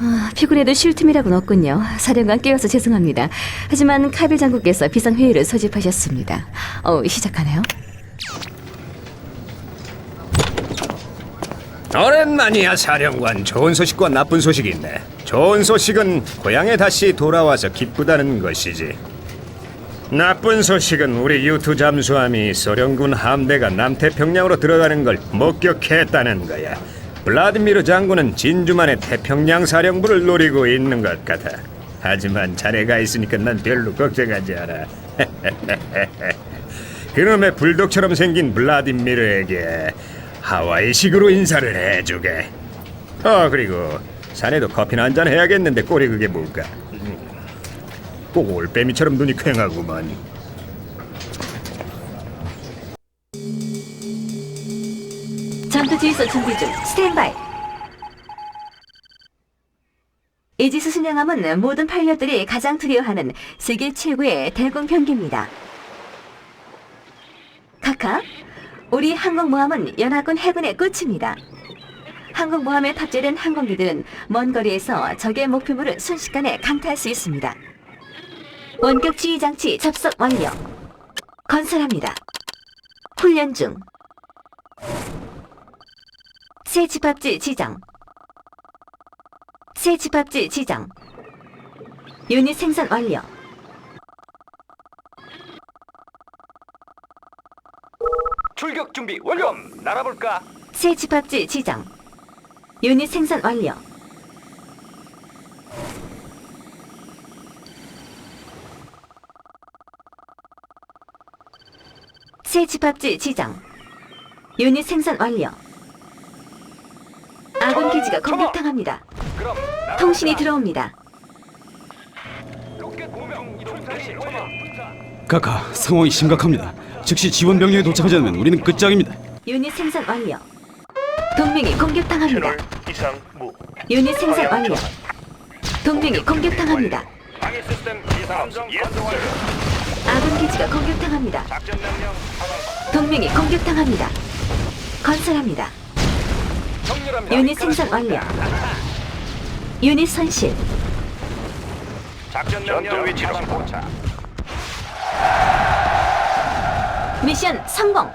아, 피곤해도 쉴 틈이라고는 없군요. 사령관 깨워서 죄송합니다. 하지만 카빌 장군께서 비상회의를 소집하셨습니다. 어, 시작하나요? 오랜만이야 사령관 좋은 소식과 나쁜 소식이 있네 좋은 소식은 고향에 다시 돌아와서 기쁘다는 것이지 나쁜 소식은 우리 유투 잠수함이 소련군 함대가 남태평양으로 들어가는 걸 목격했다는 거야 블라디미르 장군은 진주만의 태평양 사령부를 노리고 있는 것 같아 하지만 자네가 있으니까 난 별로 걱정하지 않아 그놈의 불독처럼 생긴 블라디미르에게 하와이식으로 인사를 해주게. 아 그리고 자네도 커피나 한잔 해야겠는데 꼴이 그게 뭘까? 음, 꼭 올빼미처럼 눈이 퀭하구만. 전투 지휘소 준비 중. 스탠바이. 이지스 순양함은 모든 파일럿들이 가장 두려워하는 세계 최고의 대공 병기입니다. 카카, 우리 항공모함은 연합군 해군의 끝입니다. 항공모함에 탑재된 항공기들은 먼 거리에서 적의 목표물을 순식간에 강타할 수 있습니다. 원격 지휘 장치 접속 완료. 건설합니다. 훈련 중. 새 집합지 지정. 새 집합지 지정. 유닛 생산 완료. 출격 준비 완료. 날아볼까? 새 집합지 지정. 유닛 생산 완료. 새 집합지 지정. 유닛 생산 완료. 기지가 공격당합니다. 통신이 들어옵니다. 카카, 상황이 심각합니다. 즉시 지원 병력이 도착하지 않으면 우리는 끝장입니다. 유닛 생산 완료. 동맹이 공격당합니다. 이상 무. 유닛 생산 완료. 동맹이 공격당합니다. 방해 시스템 이상 함정 건조 완료. 아군 기지가 공격당합니다. 동맹이 공격당합니다. 건설합니다. 유닛 생산 완료. 유닛 손실. 작전 명령 위치로 포착. 미션 성공.